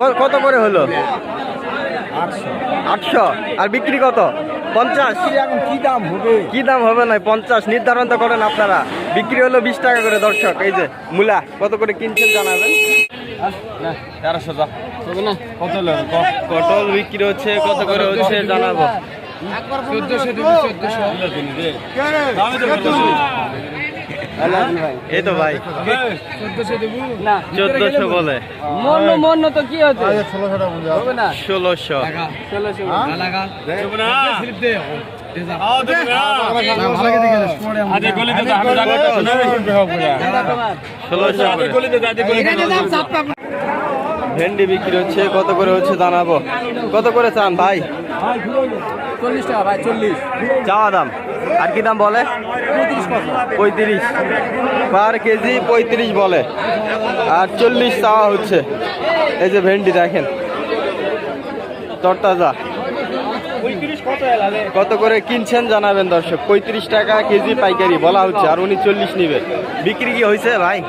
কত করে হলো? আটশো। আর বিক্রি কত? পঞ্চাশ? কি দাম হবে? কি দাম হবে না? পঞ্চাশ। নির্ধারণ তো করেন আপনারা। বিক্রি হলো বিশ টাকা করে দর্শক। এই যে মূলা কত করে কিনছেন জানাবেন? তেরোশো পটল বিক্রি হচ্ছে কত করে হচ্ছে জানাব। চোদ্দশো চোদ্দশো। এই তো ভাই। চোদ্দশো বলে। তো কি হচ্ছে ষোলোশো। ভেন্ডি বিক্রি হচ্ছে কত করে হচ্ছে জানাব? কত করে চান ভাই? চল্লিশ টাকা ভাই চল্লিশ। চাওয়া দাম। আর কি দাম বলে? পঁয়ত্রিশ। পার কেজি পঁয়ত্রিশ বলে। আর চল্লিশ চাওয়া হচ্ছে। এই যে ভেন্ডি দেখেন। তরতাজা। কত করে কিনছেন জানাবেন দর্শক? পঁয়ত্রিশ টাকা কেজি পাইকারি বলা হচ্ছে। আর উনি চল্লিশ নিবে। বিক্রি কি হয়েছে ভাই?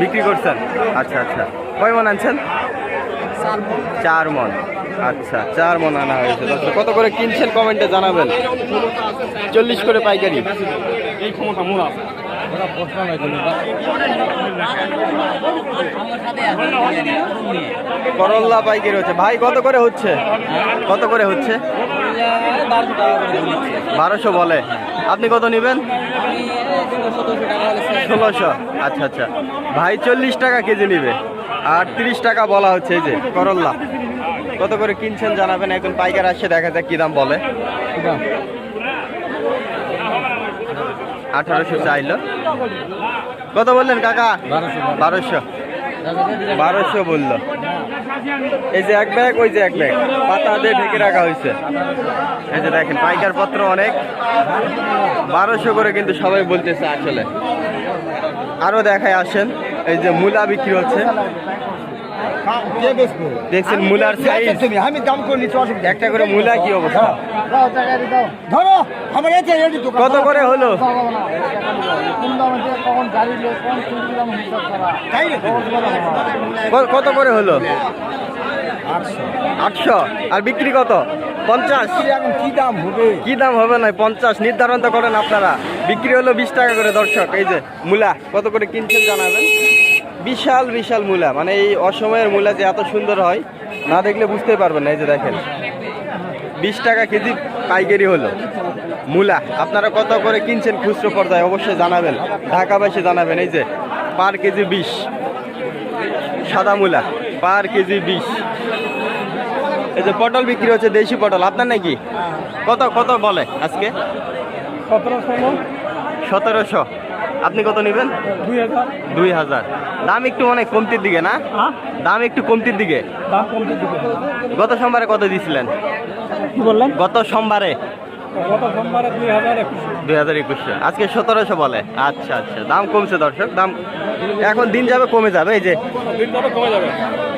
বিক্রি করছেন। আচ্ছা আচ্ছা। কয় মন আনছেন? চার মন। আচ্ছা চার মন আনা হয়েছে। কত করে কিনছেন কমেন্টে জানাবেন। চল্লিশ করে পাইকারি। করল্লা পাইকারি হচ্ছে। ভাই কত করে হচ্ছে? কত করে হচ্ছে? বারোশো বলে। আপনি কত নেবেন? ষোলোশো। আচ্ছা আচ্ছা। ভাই চল্লিশ টাকা কেজি নিবে। আর তিরিশ টাকা বলা হচ্ছে এই যে করল্লা। কত করে কিনছেন জানাবেন এখন পাইকার আসছে দেখা যাক কি দাম বলে। আঠারোশো চাইলো। কত বললেন কাকা? বারোশো। বারোশো বলল। এই যে এক ব্যাগ, ওই যে এক ব্যাগ। পাতা দিয়ে ঢেকে রাখা হয়েছে। এই যে দেখেন, পাইকার পত্র অনেক। বারোশো করে কিন্তু সবাই বলতেছে আসলে। আরও দেখায় আসেন, এই যে মূলা বিক্রি হচ্ছে। দেখছেন মূলার সাইজ আমি দাম করে নিচ্ছি অসুবিধা একটা করে মূলা কি অবস্থা? ধরো আমার এই যে কত করে হলো? কত করে হলো? আটশো। আর বিক্রি কত? পঞ্চাশ? কি দাম হবে? কি দাম হবে না পঞ্চাশ? নির্ধারণ তো করেন আপনারা। বিক্রি হলো বিশ টাকা করে দর্শক এই যে মূলা। কত করে কিনছেন জানাবেন? বিশাল বিশাল মূলা। মানে এই অসময়ের মূলা যে এত সুন্দর হয় না দেখলে বুঝতেই পারবেন না এই যে দেখেন। বিশ টাকা কেজি পাইকারি হলো। মূলা আপনারা কত করে কিনছেন খুচরো পর্যায়ে অবশ্যই জানাবেন। ঢাকাবাসী জানাবেন এই যে পার কেজি বিশ। সাদা মূলা পার কেজি বিশ। এই যে পটল বিক্রি হচ্ছে দেশি পটল আপনার নাকি? কত কত বলে আজকে? সতেরোশো। সতেরোশো। আপনি কত নেবেন? দুই হাজার। দাম একটু অনেক কমতির দিকে না? দাম একটু কমতির দিকে? গত সোমবারে কত দিয়েছিলেন কি বললেন? গত সোমবারে? দুই হাজার একুশ। একুশশো আজকে সতেরোশো বলে। আচ্ছা আচ্ছা। দাম কমছে দর্শক দাম এখন দিন যাবে কমে যাবে এই যে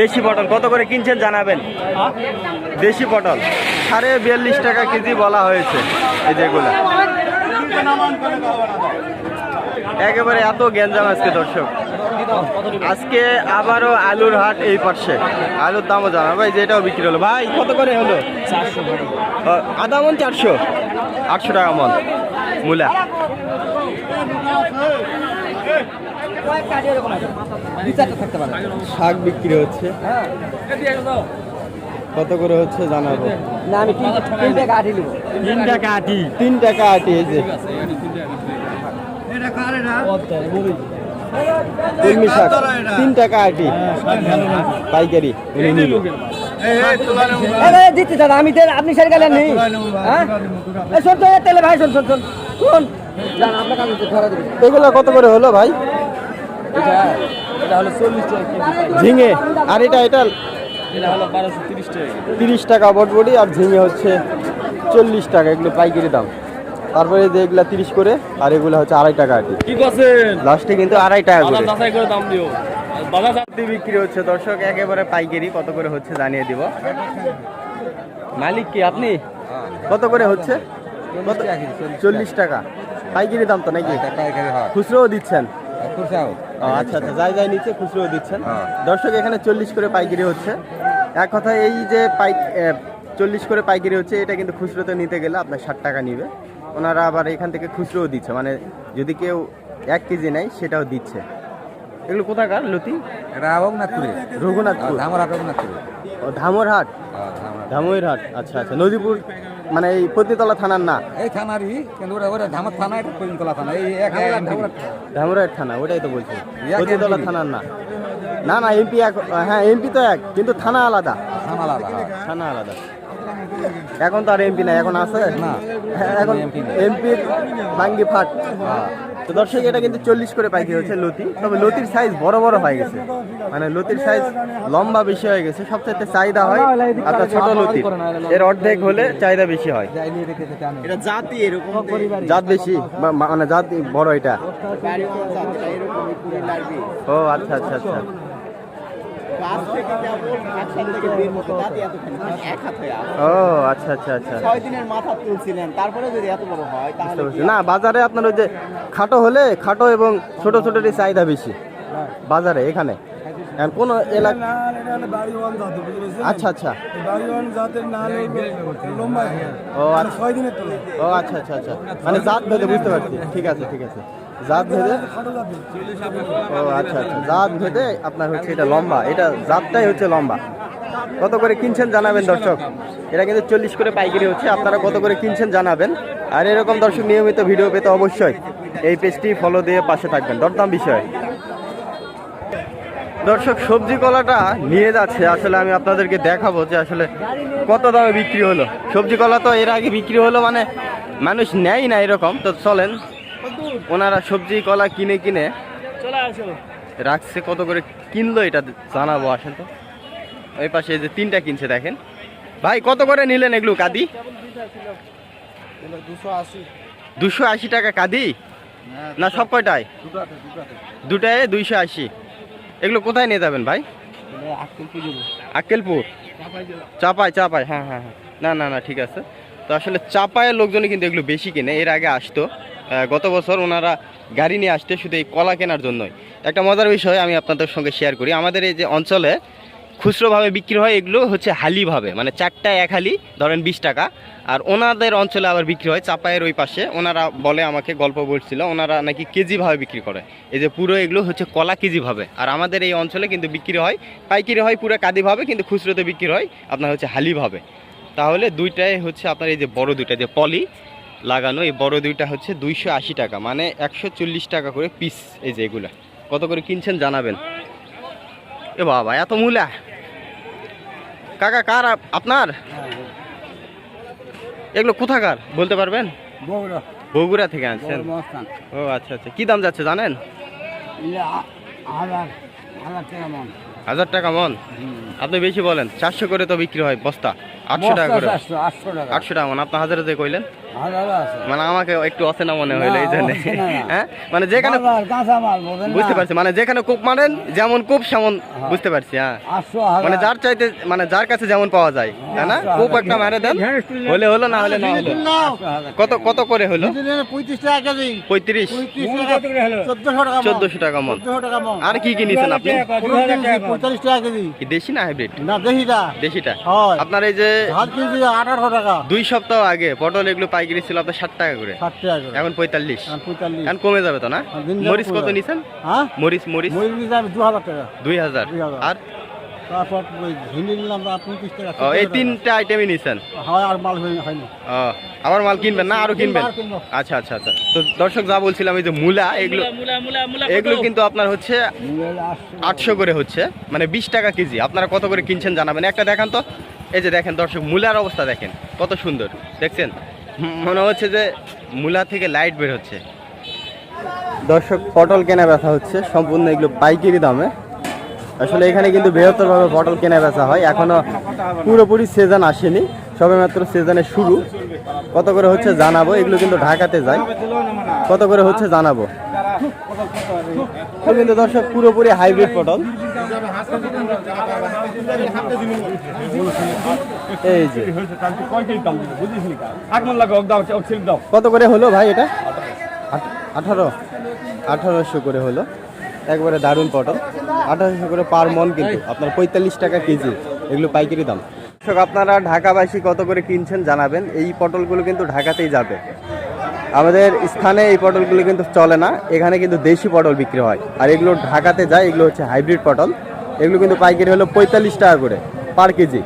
দেশি পটল কত করে কিনছেন জানাবেন? দেশি পটল সাড়ে বিয়াল্লিশ টাকা কেজি বলা হয়েছে এই যেগুলো। একেবারে এত গ্যাঞ্জাম আজকে দর্শক। আজকে আবারও আলুর হাট এই পাশে। আলুর দামও জানা। ভাই যে এটাও বিক্রি হলো। ভাই কত করে হলো? আধা মন চারশো। আটশো টাকা মন। মূলা। শাক বিক্রি হচ্ছে। কত করে হচ্ছে জানাব? না আমি তিন টাকা নেব। তিন টাকা আটি তিন টাকা আটি এই যে। কলমি শাক। তিন টাকা আটি পাইকারি উনি নিল। দিচ্ছি দাদা আমি আপনি সারি গেলেন নেই। হ্যাঁ? এই শোন তেলে ভাই শোন শোন এগুলো কত করে হলো ভাই? ঝিঙে। আর এটা এটা এটা বারোশো তিরিশ টাকা তিরিশ টাকা বটবটি আর ঝিঙে হচ্ছে চল্লিশ টাকা এগুলো পাইকারি দাম। তারপরে যে এগুলা তিরিশ করে আর এগুলো হচ্ছে আড়াই টাকা আটি কি। করছেন? লাস্টে কিন্তু আড়াই টাকা করে। যাচাই করে দাম দিও। বাজার বিক্রি হচ্ছে দর্শক একেবারে পাইকারি কত করে হচ্ছে জানিয়ে দিব। মালিক কি আপনি? কত করে হচ্ছে? চল্লিশ টাকা। পাইকারি দাম তো নাকি? খুচরোও দিচ্ছেন? ও, আচ্ছা আচ্ছা যাই যাই নিচে খুচরো দিচ্ছেন। হ্যাঁ। দর্শক এখানে চল্লিশ করে পাইকারি হচ্ছে। এক কথা এই যে পাই চল্লিশ করে পাইকারি হচ্ছে এটা কিন্তু খুচরোতে নিতে গেলে আপনার ষাট টাকা নিবে। ওনারা আবার এখান থেকে খুচরোও দিচ্ছে মানে যদি কেউ এক কেজি নেয় সেটাও দিচ্ছে। এগুলো কোথাকার লতি? এটা রঘুনাথপুরে। রঘুনাথপুর। ধামরা রঘুনাথপুরে। ও, ধামরহাট? ধামইরহাট আচ্ছা আচ্ছা। নদীপুর মানে এই পতিতলা থানার না? এই থানারই কিন্তু ওটা ওটা ধামার থানা এটা করিমতলা থানা এই এক ধামরাট থানা ওটাই তো বলছি। পতিতলা থানার না। না না এমপি এক হ্যাঁ এমপি তো এক কিন্তু থানা আলাদা। থানা আলাদা। হ্যাঁ। থানা আলাদা। এখন তো আর এমপি নাই এখন আছে? না। হ্যাঁ, এখন এমপি এমপির ভাঙ্গি ফাট। তো দর্শক এটা কিন্তু চল্লিশ করে পাইকারি হচ্ছে লতি। তবে লতির সাইজ বড় বড় হয়ে গেছে। মানে লতির সাইজ লম্বা বেশি হয়ে গেছে। সবচেয়ে চাহিদা হয় আপনার ছোট লতি এর অর্ধেক হলে চাহিদা বেশি হয়। এটা জাতি এরকম জাত বেশি বা- মানে জাত বড় এটা। ও আচ্ছা আচ্ছা আচ্ছা। গাছ থেকে কেবল একসাথ থেকে বের হতো দাঁতি এতখানি এক হাত হয়ে ও আচ্ছা আচ্ছা আচ্ছা। ছয় দিনের মাথা তুলছিলেন তারপরে যদি এত বড় হয় তাহলে না বাজারে আপনার ওই যে খাটো হলে খাটো এবং ছোট ছোটরই চাহিদা বেশি। বাজারে এখানে? কোন এলাকা আচ্ছা আচ্ছা। ও আচ্ছা। ও আচ্ছা আচ্ছা আচ্ছা। মানে জাত ভেদে বুঝতে পারছি। ঠিক আছে ঠিক আছে। জাত ভেদে? ও আচ্ছা আচ্ছা। জাত ভেদে আপনার হচ্ছে এটা লম্বা। এটা জাতটাই হচ্ছে লম্বা। কত করে কিনছেন জানাবেন, দর্শক? এটা কিন্তু চল্লিশ করে পাইকারি হচ্ছে। আপনারা কত করে কিনছেন জানাবেন। আর এরকম দর্শক নিয়মিত ভিডিও পেতে অবশ্যই এই পেজটি ফলো দিয়ে পাশে থাকবেন। দরদাম বিষয়। দর্শক, সবজি কলাটা নিয়ে যাচ্ছে। আসলে আমি আপনাদেরকে দেখাবো যে আসলে কত দামে বিক্রি হলো। সবজি কলা তো এর আগে বিক্রি হলো মানে মানুষ নেয় না এরকম। তো চলেন ওনারা সবজি কলা কিনে কিনে রাখছে কত করে কিনলো এটা জানাব আসেন তো। ওই পাশে যে তিনটা কিনছে দেখেন। ভাই কত করে নিলেন এগুলো কাদি? দুশো আশি টাকা কাদি? না সব কয়টায়? দুটায় দুইশো আশি। এগুলো কোথায় নিয়ে যাবেন ভাই? আক্কেলপুর। চাপায় চাপায় হ্যাঁ হ্যাঁ হ্যাঁ। না না না ঠিক আছে। তো আসলে চাপায়ের লোকজনই কিন্তু এগুলো বেশি কিনে এর আগে আসতো। গত বছর ওনারা গাড়ি নিয়ে আসতে শুধু এই কলা কেনার জন্যই। একটা মজার বিষয় আমি আপনাদের সঙ্গে শেয়ার করি। আমাদের এই যে অঞ্চলে খুচরোভাবে বিক্রি হয়, এগুলো হচ্ছে হালিভাবে। মানে চারটায় এক হালি, ধরেন বিশ টাকা। আর ওনাদের অঞ্চলে আবার বিক্রি হয়, চাপায়ের ওই পাশে। ওনারা বলে আমাকে, গল্প বলছিল, ওনারা নাকি কেজিভাবে বিক্রি করে। এই যে পুরো এগুলো হচ্ছে কলা কেজিভাবে। আর আমাদের এই অঞ্চলে কিন্তু বিক্রি হয়, পাইকারি হয় পুরো কাদিভাবে, কিন্তু খুচরোতে বিক্রি হয় আপনার হচ্ছে হালিভাবে। তাহলে দুইটাই হচ্ছে আপনার এই যে বড় দুইটা, যে পলি লাগানো এই বড় দুইটা হচ্ছে দুইশো আশি টাকা মানে একশো চল্লিশ টাকা করে পিস এই যে এগুলা। কত করে কিনছেন জানাবেন। এ বাবা এত মূলা। কাকা কার আপ- আপনার? এগুলো কোথাকার বলতে পারবেন? বগুড়া। বগুড়া থেকে আনছেন। ও আচ্ছা আচ্ছা। কি দাম যাচ্ছে জানেন? হাজার টাকা মন। আপনি বেশি বলেন চারশো করে তো বিক্রি হয় বস্তা। আটশো টাকা করে। আটশো আটশো টাকা। আটশো আপনার হাজারে যে কইলেন? মানে আমাকে একটু অচেনা মনে হইল এই জন্য। হ্যাঁ? মানে যেখানে? বুঝতে পারছি মানে কূপ মারেন যেমন কূপ সেমন বুঝতে পারছি হ্যাঁ। মানে যার চাইতে মানে যার কাছে যেমন পাওয়া যায় তাই না? কূপ একটা মারে দেন হলে হলো না হলে না হলো। কত কত করে হলো? পঁয়ত্রিশ টাকা কেজি। পঁয়ত্রিশ। চোদ্দশো টাকা মন। মন। আর কি কি নিছেন আপনি পঁয়তাল্লিশ টাকা কেজি। দেশি না হাইব্রিড? না দেশিটা। আপনার এই যে আঠারোশো টাকা। দুই সপ্তাহ আগে পটল এগুলো পাইকারি ছিল আপনার ষাট টাকা করে। ষাট টাকা করে। এখন পঁয়তাল্লিশ। পঁয়তাল্লিশ। এখন কমে যাবে তো না? যাবে মরিচ কত। নিছেন? হ্যাঁ? মরিচ মরিচ। ময়ূর আমি দু হাজার টাকা। দুই হাজার। আর? তারপর ওই নিলাম পঁয়ত্রিশ টাকা এই তিনটা আইটেমই নিছেন? হয় আর মাল হয়নি হয়নি। আবার মাল কিনবেন না? আরও কিনবেন? আচ্ছা আচ্ছা আচ্ছা। তো দর্শক যা বলছিলাম এই যে মূলা এগুলো এগুলো কিন্তু আপনার হচ্ছে আটশো করে হচ্ছে। মানে বিশ টাকা কেজি। আপনারা কত করে কিনছেন জানাবেন? একটা দেখান তো। এই যে দেখেন দর্শক, মূলার অবস্থা দেখেন, কত সুন্দর, দেখছেন? মনে হচ্ছে যে মূলা থেকে লাইট বের হচ্ছে। দর্শক, পটল কেনা বেচা হচ্ছে, সম্পূর্ণ এগুলো পাইকারি দামে। আসলে এখানে কিন্তু বৃহত্তরভাবে পটল কেনা বেচা হয়। এখনও পুরোপুরি সিজন আসেনি। সবে মাত্র সিজনের শুরু। কত করে হচ্ছে জানাব? এগুলো কিন্তু ঢাকাতে যায়। কত করে হচ্ছে জানাব? কিন্তু দর্শক, পুরোপুরি হাইব্রিড পটল। এই যে। কত করে হলো ভাই এটা? আঠারো। আঠারোশো করে হলো। একবারে দারুণ পটল। আঠারোশো করে পার মন কিন্তু। আপনার পঁয়তাল্লিশ টাকা কেজি। এগুলো পাইকারি দাম। আপনারা ঢাকাবাসী কত করে কিনছেন জানাবেন। এই পটলগুলো কিন্তু ঢাকাতেই যাবে। আমাদের স্থানে এই পটলগুলো কিন্তু চলে না। এখানে কিন্তু দেশি পটল বিক্রি হয়। আর এগুলো ঢাকাতে যায়, এগুলো হচ্ছে হাইব্রিড পটল। এগুলো কিন্তু পাইকারি হলো পঁয়তাল্লিশ টাকা করে পার কেজি।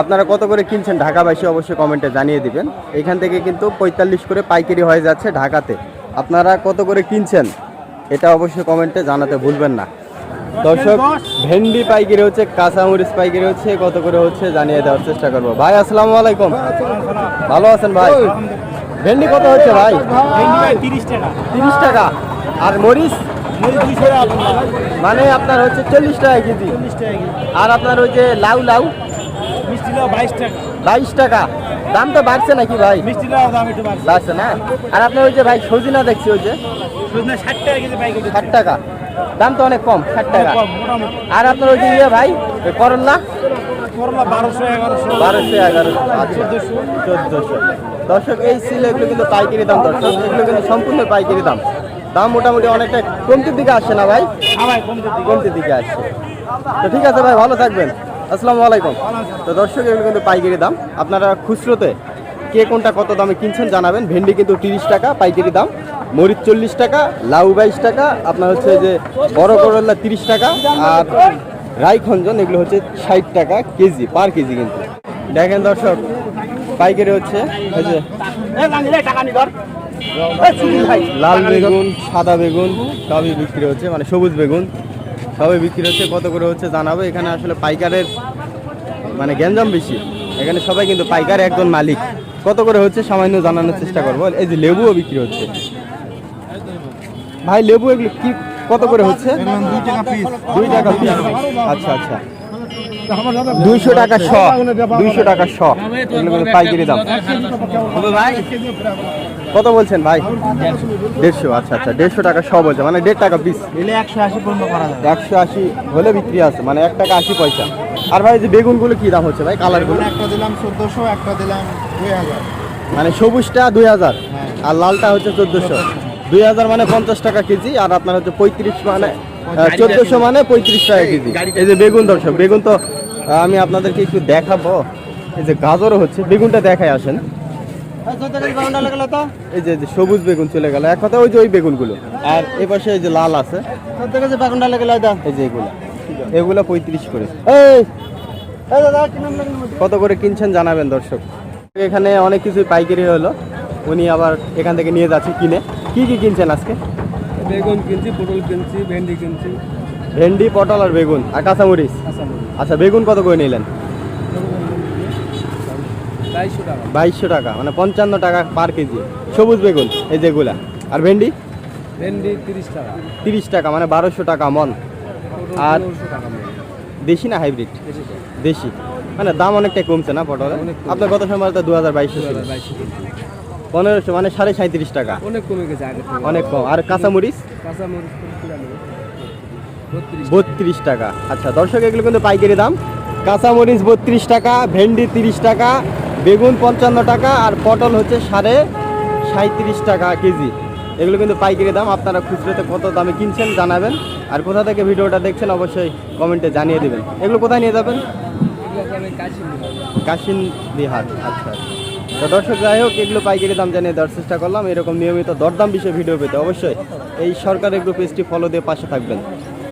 আপনারা কত করে কিনছেন ঢাকাবাসী অবশ্যই কমেন্টে জানিয়ে দিবেন। এখান থেকে কিন্তু পঁয়তাল্লিশ করে পাইকারি হয়ে যাচ্ছে ঢাকাতে। আপনারা কত করে কিনছেন, এটা অবশ্যই কমেন্টে জানাতে ভুলবেন না। দর্শক ভেন্ডি পাইকারি হচ্ছে কাঁচামরিচ পাইকারি হচ্ছে কত করে হচ্ছে জানিয়ে দেওয়ার চেষ্টা করব। ভাই আসসালামু আলাইকুম। ভালো আছেন ভাই? ভেন্ডি কত হচ্ছে ভাই? তিরিশ টাকা। তিরিশ টাকা। আর মরিচ? মানে আপনার হচ্ছে চল্লিশ টাকা কেজি। আর আপনার ওই যে লাউ লাউ? মিষ্টি লাউ বাইশ টাকা। বাইশ টাকা। দাম তো বাড়ছে নাকি ভাই? মিষ্টি লাউ দাম একটু বাড়ছে। বাড়ছে না? আর আপনার ওই যে ভাই সজিনা দেখছি ওই যে। সুজনা ষাট টাকা কেজি ষাট টাকা। দাম তো অনেক কম ষাট টাকা। আর আপনার ওই যে ইয়ে ভাই ওই করল্লা করলা বারোশো এগারোশো। বারোশো চোদ্দোশো। চোদ্দোশো। দর্শক এই ছিল এগুলো কিন্তু পাইকারি দাম দর্শক। এগুলো কিন্তু সম্পূর্ণ পাইকারি দাম। দাম মোটামুটি অনেকটা কমতির দিকে আসছে না ভাই? দিকে। কমতির দিকে আসছে। তো ঠিক আছে ভাই ভালো থাকবেন। আসসালামু আলাইকুম। তো দর্শক এগুলো কিন্তু পাইকারি দাম। আপনারা খুচরোতে কে কোনটা কত দামে কিনছেন জানাবেন। ভেন্ডি কিন্তু তিরিশ টাকা, পাইকারি দাম। মরিচ চল্লিশ টাকা, লাউ বাইশ টাকা, আপনার হচ্ছে যে বড় করল্লা তিরিশ টাকা, আর রাইখঞ্জন এগুলো হচ্ছে ষাট টাকা কেজি, পার কেজি কিন্তু। দেখেন দর্শক, পাইকারি হচ্ছে লাল বেগুন, সাদা বেগুন, সবই বিক্রি হচ্ছে মানে সবুজ বেগুন। সবই বিক্রি হচ্ছে, কত করে হচ্ছে জানাব। এখানে আসলে পাইকারের মানে গ্যাঞ্জাম বেশি। এখানে সবাই কিন্তু পাইকার একজন মালিক। কত করে হচ্ছে সামান্য জানানোর চেষ্টা করব। এই যে লেবুও বিক্রি হচ্ছে। ভাই লেবু এগুলো কি কত করে হচ্ছে? দুই টাকা পিস দুই টাকা পিস আচ্ছা আচ্ছা। দুইশো টাকা শ দুইশো টাকা শ। এগুলো পাইকারি দাম। কত বলছেন ভাই? দেড়শো আচ্ছা আচ্ছা দেড়শো টাকা শ বলছে মানে দেড় টাকা পিস একশো আশি পর্যন্ত একশো আশি হলে বিক্রি আছে মানে এক টাকা আশি পয়সা। আর ভাই যে বেগুনগুলো কি দাম হচ্ছে ভাই? কালারগুলো? একটা দিলাম চোদ্দশো একটা দিলাম দুই হাজার। মানে সবুজটা দুই হাজার আর লালটা হচ্ছে চোদ্দোশো। দুই হাজার মানে পঞ্চাশ টাকা কেজি আর আপনার হচ্ছে পঁয়ত্রিশ মানে চোদ্দোশো মানে পঁয়ত্রিশ টাকা কেজি। এই যে বেগুন দর্শক বেগুন তো আমি আপনাদেরকে একটু দেখাবো। এই যে গাজরও হচ্ছে বেগুনটা দেখায় আসেন। এই যে যে সবুজ বেগুন চলে গেল। এক কথা ওই যে ওই বেগুনগুলো। আর এ পাশে এই যে লাল আছে। এই যে এগুলো। এগুলো পঁয়ত্রিশ করে। কত করে কিনছেন জানাবেন দর্শক। এখানে অনেক কিছু পাইকারি হলো। উনি আবার এখান থেকে নিয়ে যাচ্ছে কিনে। কি কি কিনছেন আজকে? বেগুন কিনছি পটল কিনছি ভেন্ডি কিনছি। ভেন্ডি পটল আর বেগুন আর কাঁচামরিচ? আচ্ছা বেগুন কত করে নিলেন? বাইশশো টাকা মানে পঞ্চান্ন টাকা পার কেজি। সবুজ বেগুন এই যেগুলা। আর ভেন্ডি? ভেন্ডি তিরিশ টাকা। তিরিশ টাকা মানে বারোশো টাকা মন। আর দেশি না হাইব্রিড দেশি। মানে দাম অনেকটাই কমছে না পটলের? আপনার গত সময় তো দু হাজার বাইশশো ছিল। পনেরোশো মানে সাড়ে সাঁত্রিশ টাকা। অনেক কমে গেছে আগে অনেক কম। আর কাঁচামরিচ? কাঁচা বত্রিশ বত্রিশ টাকা। আচ্ছা দর্শক এগুলো কিন্তু পাইকারি দাম। কাঁচামরিচ বত্রিশ টাকা ভেন্ডি তিরিশ টাকা বেগুন পঞ্চান্ন টাকা আর পটল হচ্ছে সাড়ে সাঁত্রিশ টাকা কেজি। এগুলো কিন্তু পাইকারি দাম। আপনারা খুচরোতে কত দামে কিনছেন জানাবেন। আর কোথা থেকে ভিডিওটা দেখছেন অবশ্যই কমেন্টে জানিয়ে দেবেন। এগুলো কোথায় নিয়ে যাবেন? কাশিন বিহার আচ্ছা। তো দর্শক, যাই হোক, এগুলো পাইকারি দাম জানিয়ে দেওয়ার চেষ্টা করলাম। এরকম নিয়মিত দরদাম বিষয়ে ভিডিও পেতে অবশ্যই এই সরকারের গ্রুপ পেজটি ফলো দিয়ে পাশে থাকবেন।